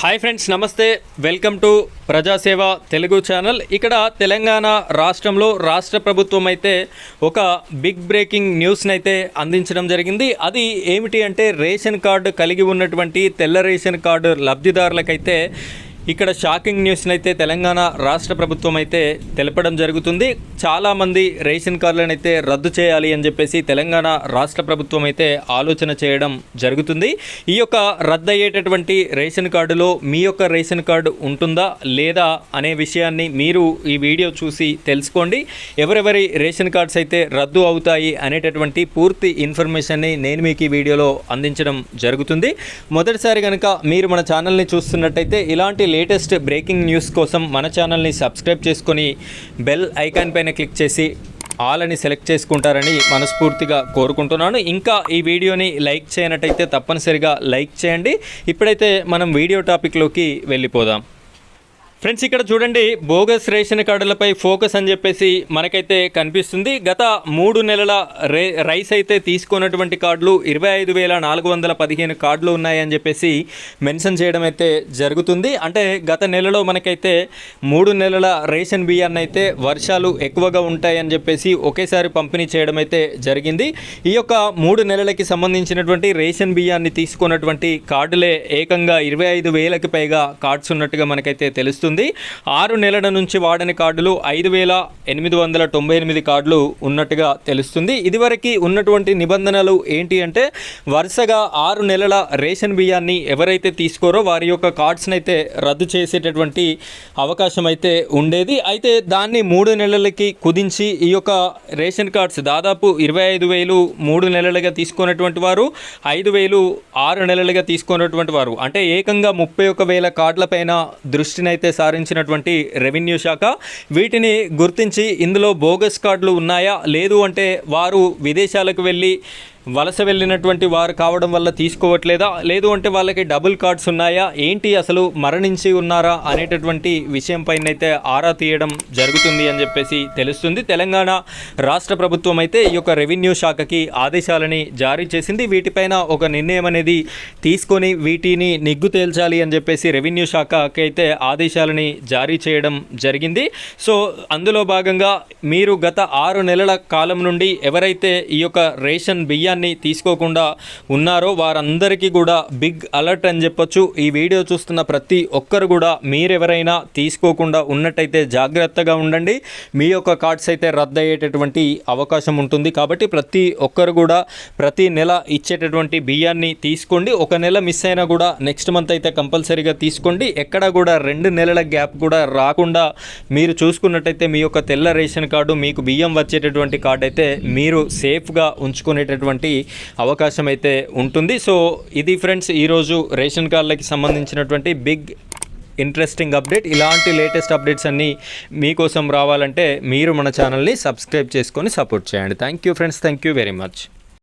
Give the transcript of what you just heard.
Hi friends నమస్తే. Welcome to Prajaseva Telugu channel. ఇక్కడ తెలంగాణ రాష్ట్రంలో రాష్ట్ర ప్రభుత్వం అయితే ఒక బిగ్ బ్రేకింగ్ న్యూస్ని అయితే అందించడం జరిగింది. అది ఏమిటి అంటే రేషన్ కార్డు కలిగి ఉన్నటువంటి తెల్ల రేషన్ కార్డు లబ్ధిదారులకైతే ఇక్కడ షాకింగ్ న్యూస్ని అయితే తెలంగాణ రాష్ట్ర ప్రభుత్వం అయితే తెలపడం జరుగుతుంది. చాలామంది రేషన్ కార్డులను అయితే రద్దు చేయాలి అని చెప్పేసి తెలంగాణ రాష్ట్ర ప్రభుత్వం అయితే ఆలోచన చేయడం జరుగుతుంది. ఈ యొక్క రద్దు అయ్యేటటువంటి రేషన్ కార్డులో మీ యొక్క రేషన్ కార్డు ఉంటుందా లేదా అనే విషయాన్ని మీరు ఈ వీడియో చూసి తెలుసుకోండి. ఎవరెవరి రేషన్ కార్డ్స్ అయితే రద్దు అవుతాయి అనేటటువంటి పూర్తి ఇన్ఫర్మేషన్ని నేను మీకు ఈ వీడియోలో అందించడం జరుగుతుంది. మొదటిసారి కనుక మీరు మన ఛానల్ని చూస్తున్నట్టయితే ఇలాంటి లేటెస్ట్ బ్రేకింగ్ న్యూస్ కోసం మన ఛానల్ని సబ్స్క్రైబ్ చేసుకొని బెల్ ఐకాన్ పైన క్లిక్ చేసి ఆల్ అని సెలెక్ట్ చేసుకుంటారని మనస్ఫూర్తిగా కోరుకుంటున్నాను. ఇంకా ఈ వీడియోని లైక్ చేయనట్టయితే తప్పనిసరిగా లైక్ చేయండి. ఇప్పుడైతే మనం వీడియో టాపిక్లోకి వెళ్ళిపోదాం. ఫ్రెండ్స్ ఇక్కడ చూడండి బోగస్ రేషన్ కార్డులపై ఫోకస్ అని చెప్పేసి మనకైతే కనిపిస్తుంది. గత మూడు నెలల రే రైస్ అయితే తీసుకున్నటువంటి కార్డులు ఇరవై ఐదు వేల నాలుగు వందల పదిహేను కార్డులు ఉన్నాయని చెప్పేసి మెన్షన్ చేయడం అయితే జరుగుతుంది. అంటే గత నెలలో మనకైతే మూడు నెలల రేషన్ బియ్యాన్ని అయితే వర్షాలు ఎక్కువగా ఉంటాయని చెప్పేసి ఒకేసారి పంపిణీ చేయడం అయితే జరిగింది. ఈ యొక్క మూడు నెలలకి సంబంధించినటువంటి రేషన్ బియ్యాన్ని తీసుకున్నటువంటి కార్డులే ఏకంగా ఇరవై ఐదు వేలకు పైగా కార్డ్స్ ఉన్నట్టుగా మనకైతే తెలుస్తుంది ఆరు నెలల నుంచి వాడని కార్డులు ఐదు వేల ఎనిమిది వందల తొంభై ఎనిమిది కార్డులు ఉన్నట్టుగా తెలుస్తుంది. ఇదివరకు ఉన్నటువంటి నిబంధనలు ఏంటి అంటే వరుసగా ఆరు నెలల రేషన్ బియ్యాన్ని ఎవరైతే తీసుకోరో వారి యొక్క కార్డ్స్ని అయితే రద్దు చేసేటటువంటి అవకాశం అయితే ఉండేది. అయితే దాన్ని మూడు నెలలకి కుదించి ఈ యొక్క రేషన్ కార్డ్స్ దాదాపు ఇరవై ఐదు వేలు మూడు నెలలుగా తీసుకున్నటువంటి వారు ఐదు వేలు ఆరు నెలలుగా తీసుకున్నటువంటి వారు. అంటే ఏకంగా ముప్పై ఒక వేల కార్డులపైన దృష్టిని అయితే సారించినటువంటి రెవెన్యూ శాఖ. వీటిని గుర్తించి ఇందులో బోగస్ కార్డులు ఉన్నాయా? లేదు అంటే వారు విదేశాలకు వెళ్ళి వలస వెళ్ళినటువంటి వారు కావడం వల్ల తీసుకోవట్లేదా? లేదు అంటే వాళ్ళకి డబుల్ కార్డ్స్ ఉన్నాయా? ఏంటి అసలు మరణించి ఉన్నారా? అనేటటువంటి విషయం పైన అయితే ఆరా తీయడం జరుగుతుంది అని చెప్పేసి తెలుస్తుంది. తెలంగాణ రాష్ట్ర ప్రభుత్వం అయితే ఈ యొక్క రెవెన్యూ శాఖకి ఆదేశాలని జారీ చేసింది. వీటిపైన ఒక నిర్ణయం అనేది తీసుకొని వీటిని నిగ్గు తేల్చాలి అని చెప్పేసి రెవెన్యూ శాఖకి అయితే ఆదేశాలని జారీ చేయడం జరిగింది. సో అందులో భాగంగా మీరు గత ఆరు నెలల కాలం నుండి ఎవరైతే ఈ యొక్క రేషన్ బియ్యాన్ని తీసుకోకుండా ఉన్నారో వారందరికీ కూడా బిగ్ అలర్ట్ అని చెప్పొచ్చు. ఈ వీడియో చూస్తున్న ప్రతి ఒక్కరు కూడా మీరెవరైనా తీసుకోకుండా ఉన్నట్టయితే జాగ్రత్తగా ఉండండి. మీ యొక్క కార్డ్స్ అయితే రద్దు అయ్యేటటువంటి అవకాశం ఉంటుంది. కాబట్టి ప్రతి ఒక్కరు కూడా ప్రతి నెల ఇచ్చేటటువంటి బియ్యాన్ని తీసుకోండి. ఒక నెల మిస్ అయినా కూడా నెక్స్ట్ మంత్ అయితే కంపల్సరీగా తీసుకోండి. ఎక్కడ కూడా రెండు నెలల గ్యాప్ కూడా రాకుండా మీరు చూసుకున్నట్టయితే మీ యొక్క తెల్ల రేషన్ కార్డు మీకు బియ్యం వచ్చేటటువంటి కార్డు అయితే మీరు సేఫ్గా ఉంచుకునేటటువంటి అవకాశం అయితే ఉంటుంది. సో ఇది ఫ్రెండ్స్ ఈరోజు రేషన్ కార్డులకి సంబంధించినటువంటి బిగ్ ఇంట్రెస్టింగ్ అప్డేట్. ఇలాంటి లేటెస్ట్ అప్డేట్స్ అన్నీ మీకోసం రావాలంటే మీరు మన ఛానల్ని సబ్స్క్రైబ్ చేసుకొని సపోర్ట్ చేయండి. Thank you friends thank you very much.